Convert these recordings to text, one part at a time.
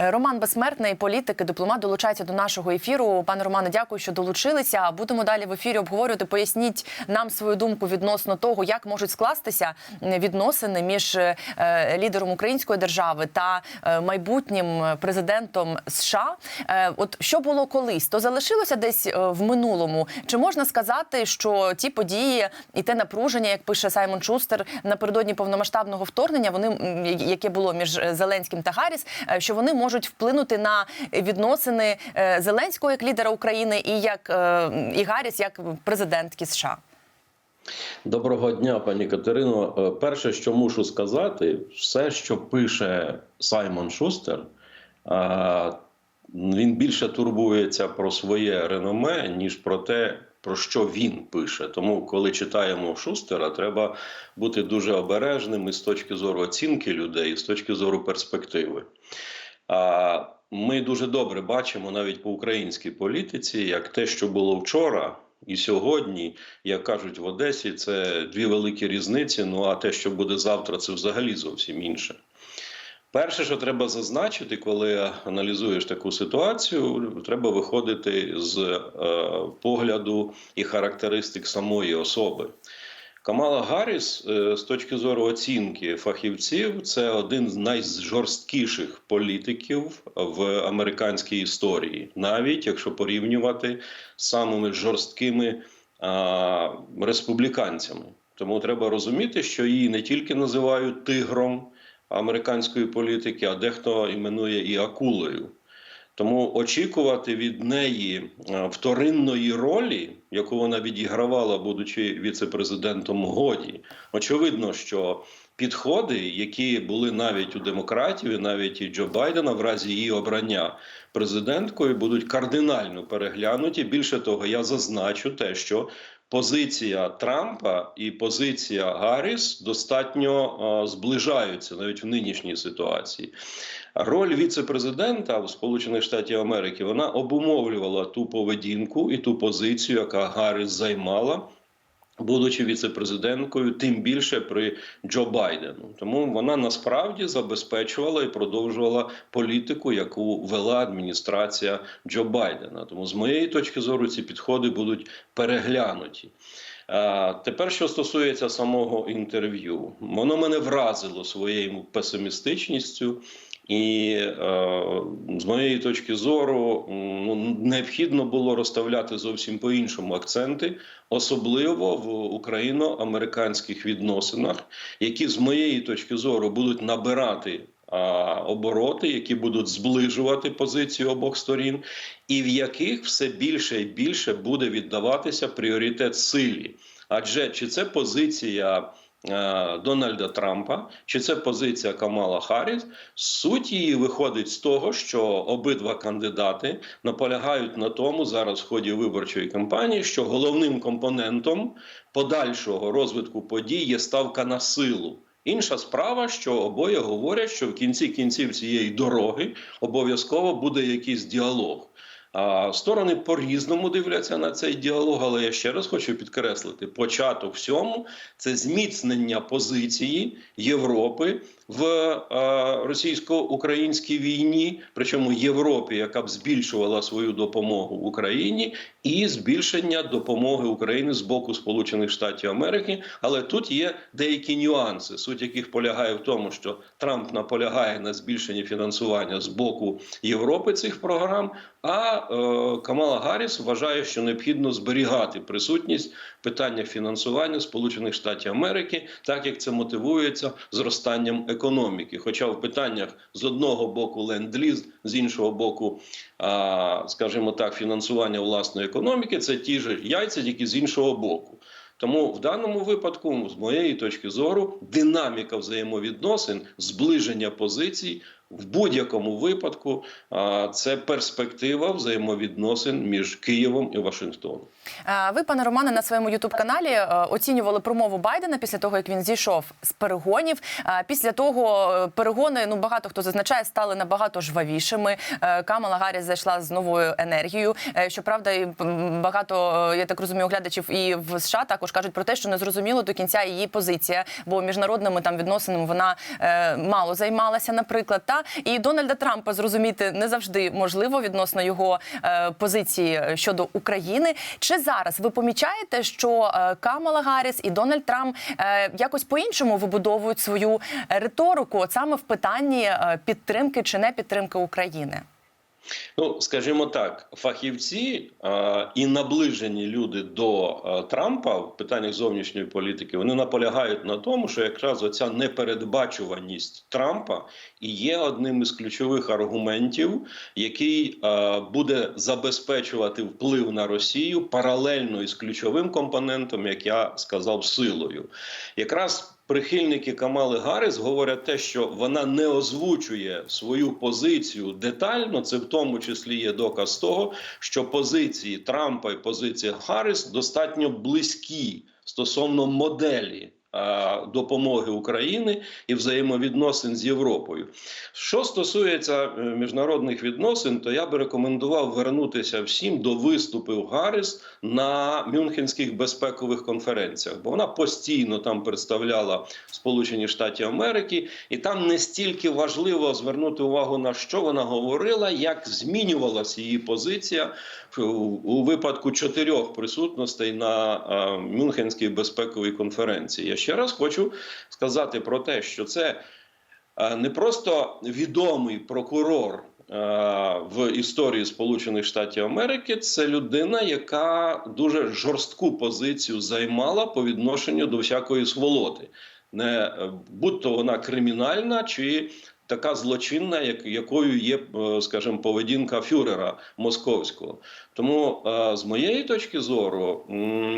Е, Роман Безсмертний, політик і дипломат, долучається до нашого ефіру. Пане Романе, дякую, що долучилися. Будемо далі в ефірі обговорювати. Поясніть нам свою думку відносно того, як можуть скластися відносини між е, лідером української держави та е, майбутнім президентом США. От що було колись, то залишилося десь в минулому. Чи можна сказати, що ті події і те напруження, як пише Саймон Шустер, напередодні повномасштабного вторгнення, вони яке було між Зеленським та Гарріс, що вони можуть вплинути на відносини е, Зеленського як лідера України і як е, і Гарріс як президентки США? Доброго дня, пані Катерино. Е, Перше, що мушу сказати, все, що пише Саймон Шустер, він більше турбується про своє реноме, ніж про те, про що він пише. Тому, коли читаємо Шустера, треба бути дуже обережним і з точки зору оцінки людей, і з точки зору перспективи. Ми дуже добре бачимо навіть по українській політиці, як те, що було вчора. І сьогодні, як кажуть в Одесі, це дві великі різниці. Ну а те, що буде завтра, це взагалі зовсім інше. Перше, що треба зазначити, коли аналізуєш таку ситуацію, треба виходити з е, погляду і характеристик самої особи. Камала Гарріс, е, з точки зору оцінки фахівців, це один з найжорсткіших політиків в американській історії, навіть якщо порівнювати з самими жорсткими а, республіканцями. Тому треба розуміти, що її не тільки називають тигром американської політики, а дехто іменує і акулою. Тому очікувати від неї е, вторинної ролі, яку вона відігравала, будучи віце-президентом, годі. Очевидно, що підходи, які були навіть у демократів, і навіть і Джо Байдена, в разі її обрання президенткою, будуть кардинально переглянуті. Більше того, я зазначу те, що позиція Трампа і позиція Гарріс достатньо е, зближаються навіть в нинішній ситуації. Роль віце-президента в Сполучених Штатів Америки вона обумовлювала ту поведінку і ту позицію, яка Гарріс займала. Будучи віце-президенткою, тим більше при Джо Байдену, тому вона насправді забезпечувала і продовжувала політику, яку вела адміністрація Джо Байдена. Тому, з моєї точки зору, ці підходи будуть переглянуті. Тепер, що стосується самого інтерв'ю, воно мене вразило своєю песимістичністю. І е, з моєї точки зору ну, необхідно було розставляти зовсім по-іншому акценти, особливо в україно-американських відносинах, які з моєї точки зору будуть набирати обороти, які будуть зближувати позиції обох сторін, і в яких все більше і більше буде віддаватися пріоритет силі. Адже чи це позиція. Дональда Трампа, чи це позиція Камала Харріс, суть її виходить з того, що обидва кандидати наполягають на тому зараз в ході виборчої кампанії, що головним компонентом подальшого розвитку подій є ставка на силу. Інша справа, що обоє говорять, що в кінці кінців цієї дороги обов'язково буде якийсь діалог. Сторони по-різному дивляться на цей діалог, але я ще раз хочу підкреслити: початок всьому це зміцнення позиції Європи в е, російсько-українській війні, причому Європі, яка б збільшувала свою допомогу Україні, і збільшення допомоги України з боку Сполучених Штатів Америки. Але тут є деякі нюанси, суть яких полягає в тому, що Трамп наполягає на збільшенні фінансування з боку Європи цих програм. А е, Камала Гарріс вважає, що необхідно зберігати присутність в питаннях фінансування Сполучених Штатів Америки, так як це мотивується зростанням економіки. Хоча в питаннях з одного боку ленд-ліз, з іншого боку, скажімо так, фінансування власної економіки це ті ж яйця, тільки з іншого боку. Тому в даному випадку, з моєї точки зору, динаміка взаємовідносин, зближення позицій в будь-якому випадку це перспектива взаємовідносин між Києвом і Вашингтоном. Е, Ви, пане Романе, на своєму ютуб-каналі е, оцінювали промову Байдена після того, як він зійшов з перегонів. Е, Після того перегони, ну багато хто зазначає, стали набагато жвавішими. Камала Гарріс зайшла з новою енергією. Щоправда, багато я так розумію, глядачів і в США також кажуть про те, що не зрозуміло до кінця її позиція, бо міжнародними там відносинами вона мало займалася, наприклад. Та і Дональда Трампа зрозуміти не завжди можливо відносно його позиції щодо України. Чи зараз ви помічаєте, що е, Камала Гарріс і Дональд Трамп е, якось по-іншому вибудовують свою риторику, от саме в питанні е, підтримки чи не підтримки України? Ну, скажімо так, фахівці е, і наближені люди до е, Трампа в питаннях зовнішньої політики вони наполягають на тому, що якраз оця непередбачуваність Трампа і є одним із ключових аргументів, який е, буде забезпечувати вплив на Росію паралельно із ключовим компонентом, як я сказав, силою. Якраз Прихильники Камали Гарріс говорять те, що вона не озвучує свою позицію детально. Це в тому числі є доказ того, що позиції Трампа і позиція Гарріс достатньо близькі стосовно моделі допомоги України і взаємовідносин з Європою. Що стосується е, міжнародних відносин, то я би рекомендував вернутися всім до виступів Гарріс на Мюнхенських безпекових конференціях, бо вона постійно там представляла Сполучені Штати Америки, і там не стільки важливо звернути увагу на що вона говорила, як змінювалася її позиція у випадку чотирьох присутностей на е, Мюнхенській безпековій конференції. Ще раз хочу сказати про те, що це е, не просто відомий прокурор. е, В історії Сполучених Штатів Америки це людина, яка дуже жорстку позицію займала по відношенню до всякої сволоти, не е, будь то вона кримінальна чи така злочинна, як, якою є, скажімо, поведінка фюрера московського. Тому з моєї точки зору,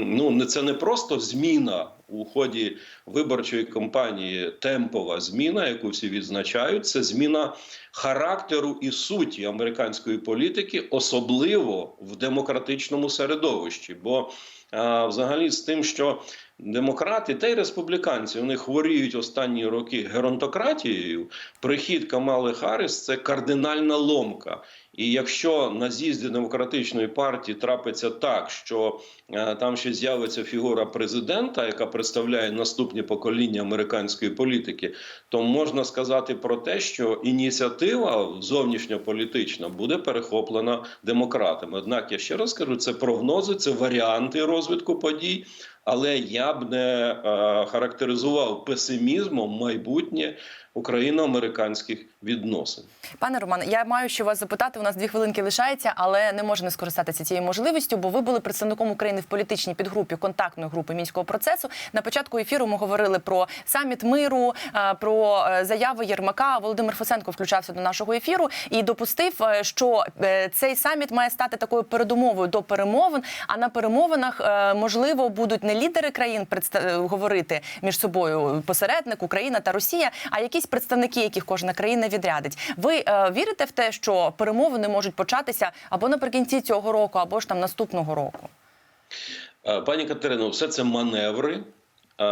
ну це не просто зміна у ході виборчої кампанії, темпова зміна, яку всі відзначають, це зміна характеру і суті американської політики, особливо в демократичному середовищі. Бо а, взагалі з тим, що демократи та й республіканці вони хворіють останні роки геронтократією, прихід Камали Харріс – це кардинальна ломка. І якщо на з'їзді демократичної партії трапиться так, що е, там ще з'явиться фігура президента, яка представляє наступні покоління американської політики, то можна сказати про те, що ініціатива зовнішньополітична буде перехоплена демократами. Однак я ще раз кажу, це прогнози, це варіанти розвитку подій. Але я б не е, характеризував песимізмом майбутнє україно-американських відносин. Пане Романе, я маю ще вас запитати. У нас дві хвилинки лишається, але не можу не скористатися цією можливістю, бо ви були представником України в політичній підгрупі контактної групи мінського процесу. На початку ефіру ми говорили про саміт миру, е, про е, заяви Єрмака. Володимир Фосенко включався до нашого ефіру і допустив, що цей саміт має стати такою передумовою до перемовин. А на перемовинах можливо будуть не лідери країн е, говорити між собою посередник Україна та Росія, а якісь представники, яких кожна країна відрядить. Ви е, вірите в те, що перемовини можуть початися або наприкінці цього року, або ж там наступного року? Е, Пані Катерино, все це маневри, е,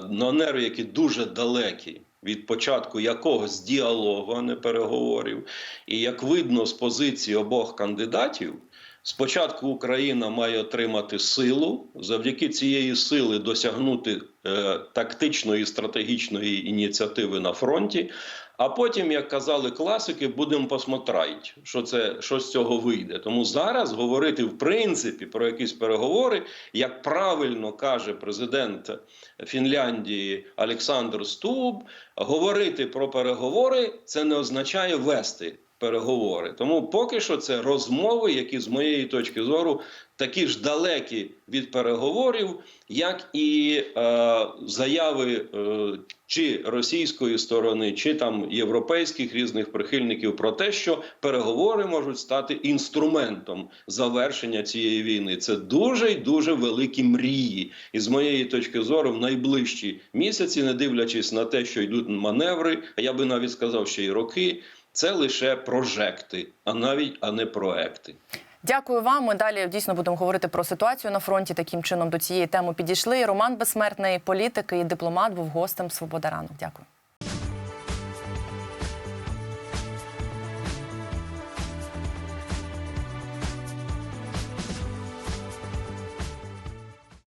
маневри, які дуже далекі від початку якогось діалогу, а не переговорів. І як видно з позиції обох кандидатів, спочатку Україна має отримати силу, завдяки цієї сили досягнути е, тактичної і стратегічної ініціативи на фронті. А потім, як казали класики, будемо посмотрать, що це що з цього вийде. Тому зараз говорити в принципі про якісь переговори, як правильно каже президент Фінляндії Олександр Стуб, говорити про переговори це не означає вести переговори. Тому поки що це розмови, які з моєї точки зору такі ж далекі від переговорів, як і е, заяви е, чи російської сторони, чи там європейських різних прихильників про те, що переговори можуть стати інструментом завершення цієї війни. Це дуже й дуже великі мрії. І з моєї точки зору, в найближчі місяці, не дивлячись на те, що йдуть маневри, а я би навіть сказав, ще й роки. Це лише прожекти, а навіть а не проекти. Дякую вам. Ми далі дійсно будемо говорити про ситуацію на фронті. Таким чином до цієї теми підійшли. Роман Безсмертний, політик і дипломат, був гостем Свобода ранок. Дякую.